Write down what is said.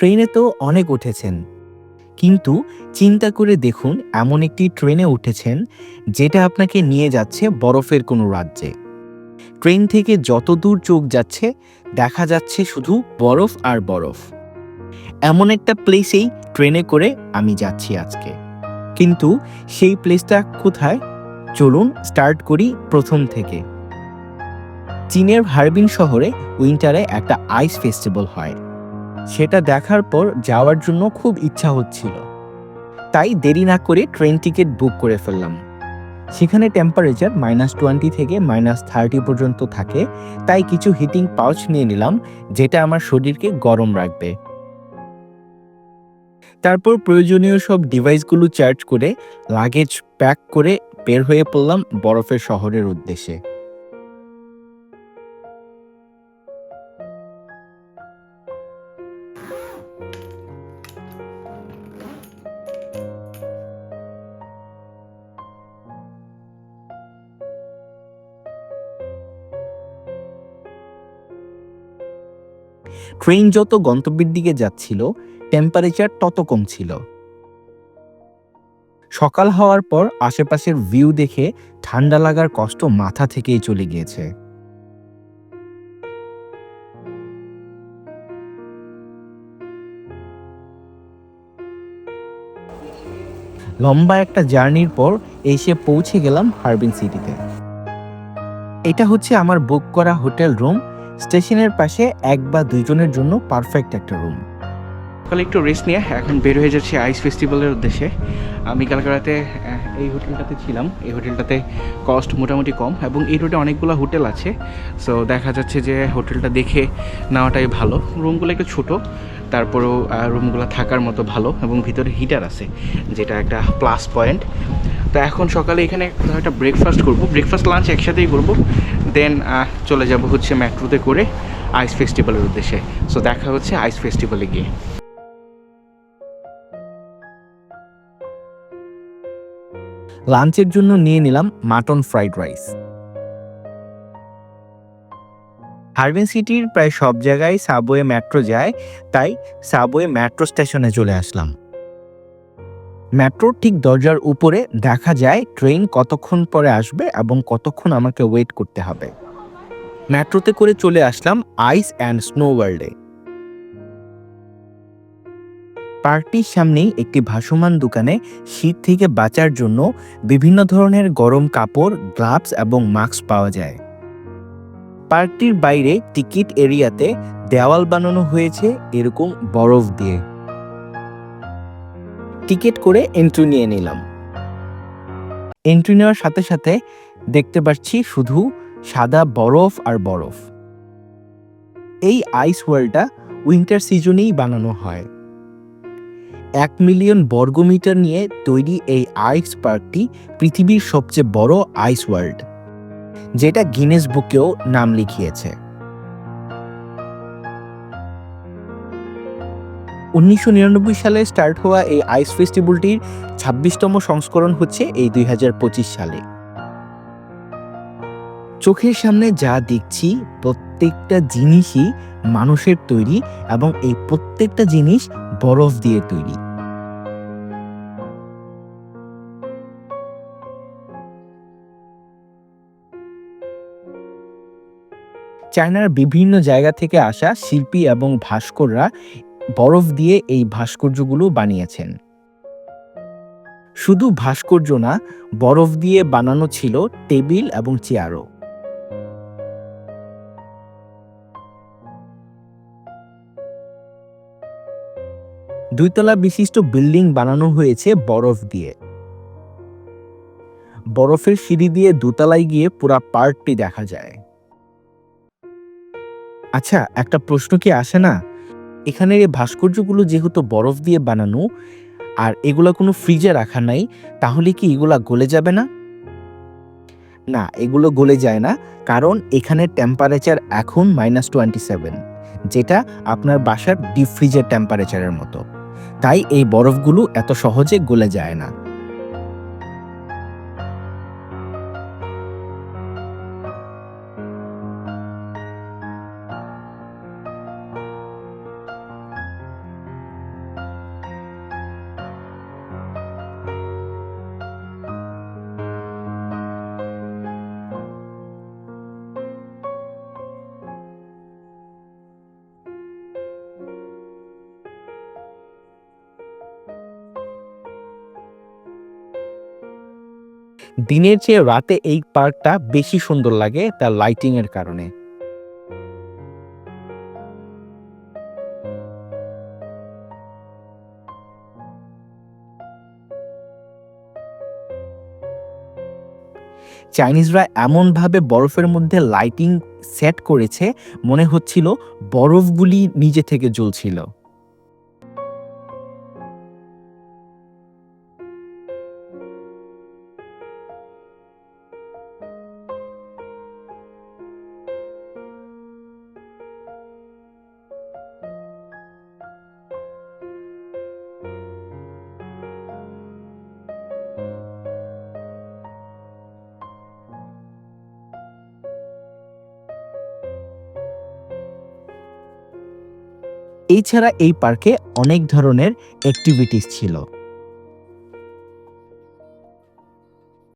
ট্রেনে তো অনেক উঠেছেন। কিন্তু চিন্তা করে দেখুন, এমন একটি ট্রেনে উঠেছেন যেটা আপনাকে নিয়ে যাচ্ছে বরফের কোনো রাজ্যে। ট্রেন থেকে যত দূর চোখ যাচ্ছে, দেখা যাচ্ছে শুধু বরফ আর বরফ। এমন একটা প্লেসেই ট্রেনে করে আমি যাচ্ছি আজকে। কিন্তু সেই প্লেসটা কোথায়? চলুন স্টার্ট করি প্রথম থেকে। চীনের হারবিন শহরে উইন্টারে একটা আইস ফেস্টিভ্যাল হয়। সেটা দেখার পর যাওয়ার জন্য খুব ইচ্ছা হচ্ছিল। তাই দেরি না করে ট্রেন টিকিট বুক করে ফেললাম। সেখানে টেম্পারেচার মাইনাস টোয়েন্টি থেকে মাইনাস থার্টি পর্যন্ত থাকে, তাই কিছু হিটিং পাউচ নিয়ে নিলাম, যেটা আমার শরীরকে গরম রাখবে। তারপর প্রয়োজনীয় সব ডিভাইসগুলো চার্জ করে লাগেজ প্যাক করে বের হয়ে পড়লাম বরফের শহরের উদ্দেশ্যে। ট্রেন যত গন্তব্যের দিকে যাচ্ছিল টেম্পারেচার তত কম ছিল। সকাল হওয়ার পর আশেপাশের ভিউ দেখে ঠান্ডা লাগার কষ্ট মাথা থেকেই চলে গিয়েছে। লম্বা একটা জার্নির পর এসে পৌঁছে গেলাম হারবিন সিটিতে। এটা হচ্ছে আমার বুক করা হোটেল রুম স্টেশনের পাশে এক বা দুইজনের জন্য পারফেক্ট একটা রুম সকালে একটু রেস্ট নিয়ে এখন বের হয়ে যাচ্ছি আইস ফেস্টিভ্যালের উদ্দেশ্যে। আমি কালকে রাতে আহ, এই হোটেলটাতে ছিলাম। এই হোটেলটাতে কস্ট মোটামুটি কম এবং এই রোডে অনেকগুলো হোটেল আছে। সো দেখা যাচ্ছে যে হোটেলটা দেখে নেওয়াটাই ভালো। রুমগুলো একটু ছোটো, তারপরেও রুমগুলো থাকার মতো ভালো এবং ভিতরে হিটার আছে, যেটা একটা প্লাস পয়েন্ট তো এখন সকালে এখানে একটা ব্রেকফাস্ট করব। ব্রেকফাস্ট লাঞ্চ একসাথেই করব। দেন চলে যাব হচ্ছে মেট্রোতে করে আইস ফেস্টিভ্যালের উদ্দেশ্যে। সো দেখা হচ্ছে আইস ফেস্টিভ্যালে গিয়ে। লাঞ্চের জন্য নিয়ে নিলাম মাটন ফ্রাইড রাইস। হারবেন সিটির প্রায় সব জায়গায় সাবওয়ে মেট্রো যায়, তাই সাবওয়ে মেট্রো স্টেশনে চলে আসলাম। মেট্রোর ঠিক দরজার উপরে দেখা যায় ট্রেন কতক্ষণ পরে আসবে এবং কতক্ষণ আমাকে ওয়েট করতে হবে। মেট্রোতে করে চলে আসলাম আইস অ্যান্ড স্নো ওয়ার্ল্ডে। পার্কটির সামনেই একটি ভাসমান দোকানে শীত থেকে বাঁচার জন্য বিভিন্ন ধরনের গরম কাপড়, গ্লাভস এবং মাস্ক পাওয়া যায়। পার্কটির বাইরে টিকিট এরিয়াতে দেওয়াল বানানো হয়েছে এরকম বরফ দিয়ে। টিকিট করে এন্ট্রি নিয়ে নিলাম। এন্ট্রি নেওয়ার সাথে সাথে দেখতে পাচ্ছি শুধু সাদা বরফ আর বরফ। এই আইস ওয়ার্ল্ডটা উইন্টার সিজনেই বানানো হয়। এক মিলিয়ন বর্গমিটার নিয়ে তৈরি এই আইস পার্কটি পৃথিবীর সবচেয়ে বড় আইস ওয়ার্ল্ড, যেটা গিনেস বুকেও নাম লিখিয়েছে। উনিশশো নিরানব্বই সালে স্টার্ট হওয়া এই আইস ফেস্টিভ্যালটির ছাব্বিশতম সংস্করণ হচ্ছে এই দুই হাজার পঁচিশ সালে। চোখের সামনে যা দেখছি, প্রত্যেকটা জিনিসই মানুষের তৈরি এবং এই প্রত্যেকটা জিনিস বরফ দিয়ে তৈরি। চায়নার বিভিন্ন জায়গা থেকে আসা শিল্পী এবং ভাস্কররা বরফ দিয়ে এই ভাস্কর্যগুলো বানিয়েছেন। শুধু ভাস্কর্য না, বরফ দিয়ে বানানো ছিল টেবিল এবং চেয়ারও। দুইতলা বিশিষ্ট বিল্ডিং বানানো হয়েছে বরফ দিয়ে। বরফের সিঁড়ি দিয়ে দোতলায় গিয়ে পুরা পার্কটি দেখা যায়। আচ্ছা একটা প্রশ্ন কি আসে না? এখানের এই ভাস্কর্যগুলো যেহেতু বরফ দিয়ে বানানো, আর এগুলা কোনো ফ্রিজে রাখা নাই, তাহলে কি এগুলা গলে যাবে না? না, এগুলো গলে যায় না, কারণ এখানে টেম্পারেচার এখন মাইনাস টোয়েন্টি সেভেন যেটা আপনার বাসার ডিপ ফ্রিজের টেম্পারেচারের মতো। তাই এই বরফগুলো এত সহজে গলে যায় না। দিনের চেয়ে রাতে এই পার্কটা বেশি সুন্দর লাগে তার লাইটিংয়ের কারণে। চাইনিজরা এমনভাবে বরফের মধ্যে লাইটিং সেট করেছে, মনে হচ্ছিল বরফগুলি নিজে থেকে জ্বলছিল। এছাড়া এই পার্কে অনেক ধরনের অ্যাক্টিভিটিস ছিল।